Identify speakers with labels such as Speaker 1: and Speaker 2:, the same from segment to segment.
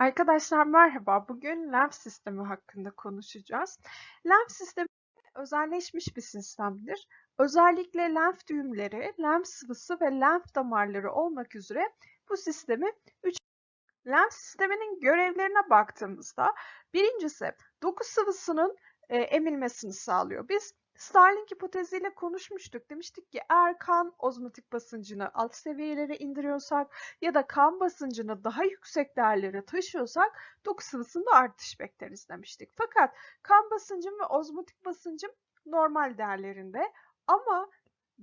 Speaker 1: Arkadaşlar merhaba. Bugün lenf sistemi hakkında konuşacağız. Lenf sistemi özelleşmiş bir sistemdir. Özellikle lenf düğümleri, lenf sıvısı ve lenf damarları olmak üzere bu sistemi 3 lenf sisteminin görevlerine baktığımızda birincisi doku sıvısının e, emilmesini sağlıyor. Biz Starling hipoteziyle konuşmuştuk. Demiştik ki eğer kan ozmotik basıncını alt seviyelere indiriyorsak ya da kan basıncını daha yüksek değerlere taşıyorsak doku sıvısında artış bekleriz demiştik. Fakat kan basıncım ve ozmotik basıncım normal değerlerinde ama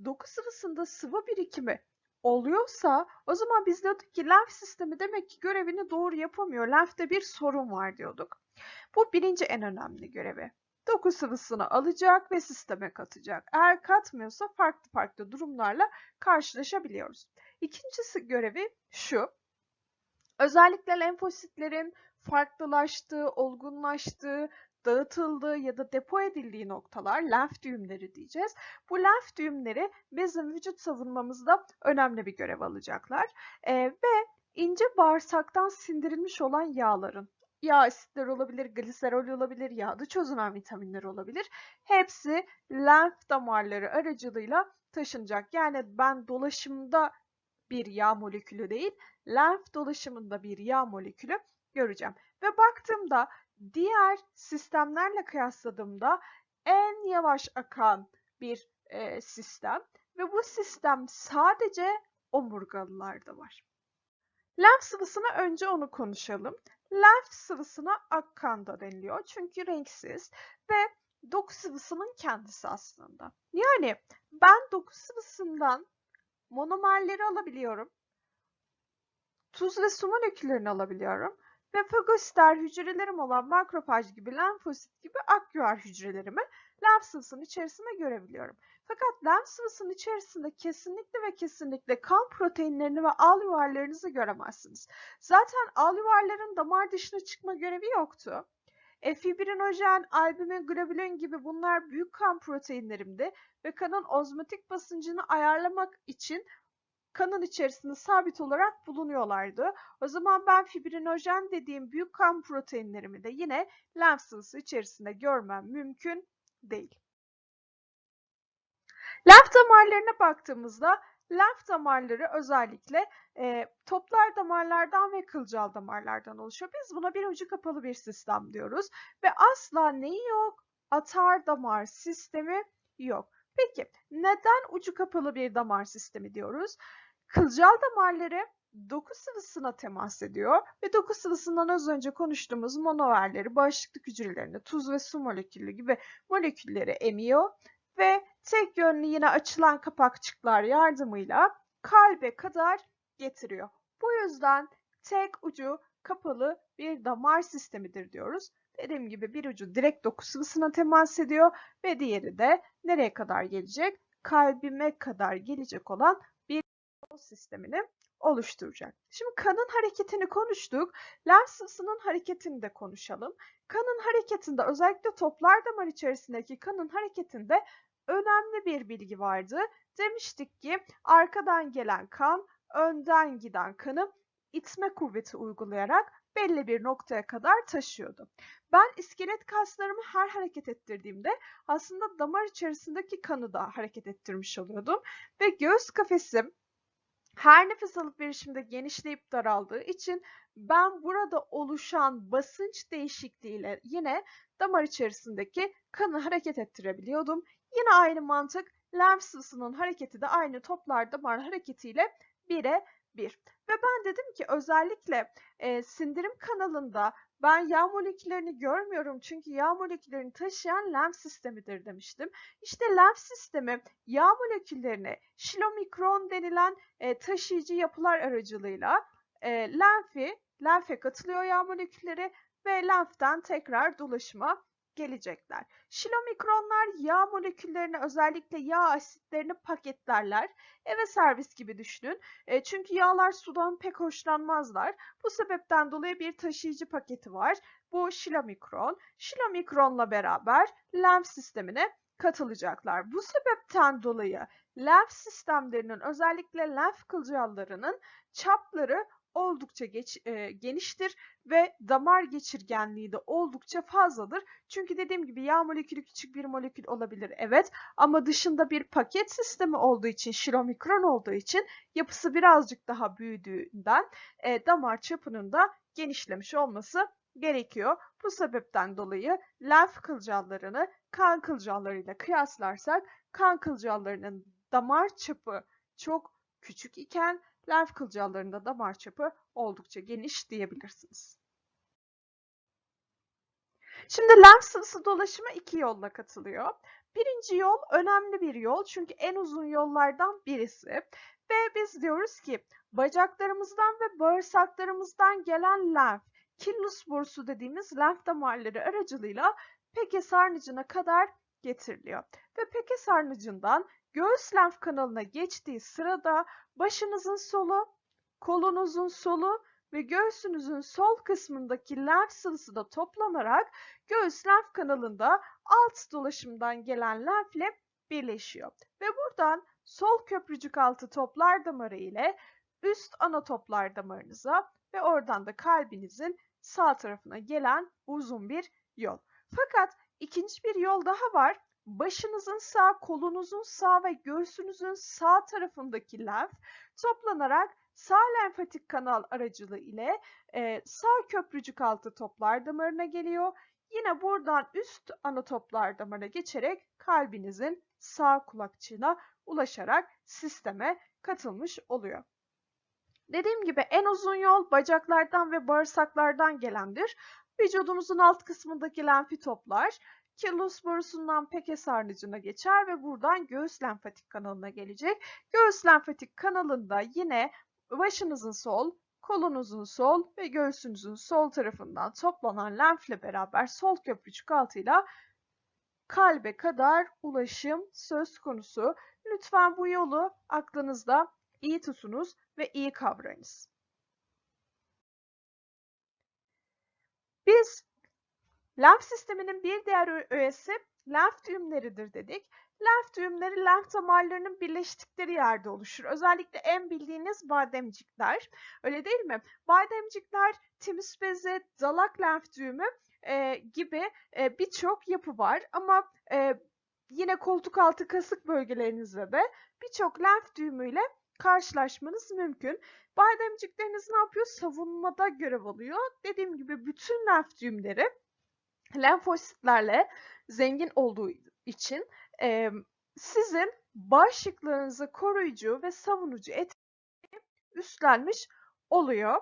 Speaker 1: doku sıvısında sıvı birikimi oluyorsa o zaman biz diyorduk ki lenf sistemi demek ki görevini doğru yapamıyor. Lenfte bir sorun var diyorduk. Bu birinci en önemli görevi doku sıvısını alacak ve sisteme katacak. Eğer katmıyorsa farklı farklı durumlarla karşılaşabiliyoruz. İkincisi görevi şu. Özellikle lenfositlerin farklılaştığı, olgunlaştığı, dağıtıldığı ya da depo edildiği noktalar lenf düğümleri diyeceğiz. Bu lenf düğümleri bizim vücut savunmamızda önemli bir görev alacaklar. Ee, ve ince bağırsaktan sindirilmiş olan yağların yağ asitleri olabilir, gliserol olabilir, yağda çözünen vitaminler olabilir. Hepsi lenf damarları aracılığıyla taşınacak. Yani ben dolaşımda bir yağ molekülü değil, lenf dolaşımında bir yağ molekülü göreceğim. Ve baktığımda diğer sistemlerle kıyasladığımda en yavaş akan bir e, sistem ve bu sistem sadece omurgalılarda var. Lenf sıvısına önce onu konuşalım. Lenf sıvısına akkan da deniliyor. Çünkü renksiz ve doku sıvısının kendisi aslında. Yani ben doku sıvısından monomerleri alabiliyorum. Tuz ve su moleküllerini alabiliyorum. Ve fagositer hücrelerim olan makrofaj gibi, lenfosit gibi akgüar hücrelerimi lenf sıvısının içerisinde görebiliyorum. Fakat lenf sıvısının içerisinde kesinlikle ve kesinlikle kan proteinlerini ve al yuvarlarınızı göremezsiniz. Zaten al yuvarların damar dışına çıkma görevi yoktu. E, fibrinojen, albumin, globulin gibi bunlar büyük kan proteinlerimdi ve kanın ozmotik basıncını ayarlamak için kanın içerisinde sabit olarak bulunuyorlardı. O zaman ben fibrinojen dediğim büyük kan proteinlerimi de yine lenf sıvısı içerisinde görmem mümkün değil. Lenf damarlarına baktığımızda lenf damarları özellikle e, toplar damarlardan ve kılcal damarlardan oluşuyor. Biz buna bir ucu kapalı bir sistem diyoruz ve asla neyi yok? Atar damar sistemi yok. Peki neden ucu kapalı bir damar sistemi diyoruz? Kılcal damarları doku sıvısına temas ediyor ve doku sıvısından az önce konuştuğumuz monomerleri, bağışıklık hücrelerini, tuz ve su molekülü gibi molekülleri emiyor ve tek yönlü yine açılan kapakçıklar yardımıyla kalbe kadar getiriyor. Bu yüzden tek ucu kapalı bir damar sistemidir diyoruz. Dediğim gibi bir ucu direkt doku sıvısına temas ediyor ve diğeri de nereye kadar gelecek? Kalbime kadar gelecek olan bir sistemini oluşturacak. Şimdi kanın hareketini konuştuk. Lenf sıvısının hareketini de konuşalım. Kanın hareketinde özellikle toplar damar içerisindeki kanın hareketinde önemli bir bilgi vardı. Demiştik ki arkadan gelen kan önden giden kanı itme kuvveti uygulayarak belli bir noktaya kadar taşıyordu. Ben iskelet kaslarımı her hareket ettirdiğimde aslında damar içerisindeki kanı da hareket ettirmiş oluyordum ve göğüs kafesim her nefes alıp verişimde genişleyip daraldığı için ben burada oluşan basınç değişikliğiyle yine damar içerisindeki kanı hareket ettirebiliyordum. Yine aynı mantık lenf sıvısının hareketi de aynı toplar damar hareketiyle bire bir. Ve ben dedim ki özellikle e, sindirim kanalında ben yağ moleküllerini görmüyorum çünkü yağ moleküllerini taşıyan lenf sistemidir demiştim. İşte lenf sistemi yağ moleküllerini şilomikron denilen e, taşıyıcı yapılar aracılığıyla e, lenfi, lenfe katılıyor yağ molekülleri ve lenften tekrar dolaşıma gelecekler. Şilomikronlar yağ moleküllerini özellikle yağ asitlerini paketlerler. Eve servis gibi düşünün. E, çünkü yağlar sudan pek hoşlanmazlar. Bu sebepten dolayı bir taşıyıcı paketi var. Bu şilomikron. Şilomikronla beraber lenf sistemine katılacaklar. Bu sebepten dolayı lenf sistemlerinin özellikle lenf kılcallarının çapları oldukça geç, e, geniştir ve damar geçirgenliği de oldukça fazladır. Çünkü dediğim gibi yağ molekülü küçük bir molekül olabilir evet ama dışında bir paket sistemi olduğu için şiromikron olduğu için yapısı birazcık daha büyüdüğünden e, damar çapının da genişlemiş olması gerekiyor. Bu sebepten dolayı lenf kılcallarını kan kılcallarıyla kıyaslarsak kan kılcallarının damar çapı çok küçük iken lenf kılcallarında damar çapı oldukça geniş diyebilirsiniz. Şimdi lenf sıvısı dolaşıma iki yolla katılıyor. Birinci yol önemli bir yol çünkü en uzun yollardan birisi. Ve biz diyoruz ki bacaklarımızdan ve bağırsaklarımızdan gelen lenf, Killus borusu dediğimiz lenf damarları aracılığıyla peke sarnıcına kadar getiriliyor. Ve peke sarnıcından göğüs lenf kanalına geçtiği sırada başınızın solu, kolunuzun solu ve göğsünüzün sol kısmındaki lenf sıvısı da toplanarak göğüs lenf kanalında alt dolaşımdan gelen lenfle birleşiyor. Ve buradan sol köprücük altı toplar damarı ile üst ana toplar damarınıza ve oradan da kalbinizin sağ tarafına gelen uzun bir yol. Fakat ikinci bir yol daha var. Başınızın sağ, kolunuzun sağ ve göğsünüzün sağ tarafındaki lenf toplanarak sağ lenfatik kanal aracılığı ile e, sağ köprücük altı toplar damarına geliyor. Yine buradan üst ana toplar damarına geçerek kalbinizin sağ kulakçığına ulaşarak sisteme katılmış oluyor. Dediğim gibi en uzun yol bacaklardan ve bağırsaklardan gelendir. Vücudumuzun alt kısmındaki lenfi toplar Kilus borusundan peke sarnıcına geçer ve buradan göğüs lenfatik kanalına gelecek. Göğüs lenfatik kanalında yine başınızın sol, kolunuzun sol ve göğsünüzün sol tarafından toplanan lenfle beraber sol köprücük altıyla kalbe kadar ulaşım söz konusu. Lütfen bu yolu aklınızda iyi tutunuz ve iyi kavrayınız. Biz lenf sisteminin bir diğer öğesi lenf düğümleridir dedik. Lenf düğümleri lenf damarlarının birleştikleri yerde oluşur. Özellikle en bildiğiniz bademcikler. Öyle değil mi? Bademcikler, timus bezi, dalak lenf düğümü e, gibi e, birçok yapı var. Ama e, yine koltuk altı kasık bölgelerinizde de birçok lenf düğümüyle karşılaşmanız mümkün. Bademcikleriniz ne yapıyor? Savunmada görev alıyor. Dediğim gibi bütün lenf düğümleri lenfositlerle zengin olduğu için e, sizin bağışıklığınızı koruyucu ve savunucu etkiyi üstlenmiş oluyor.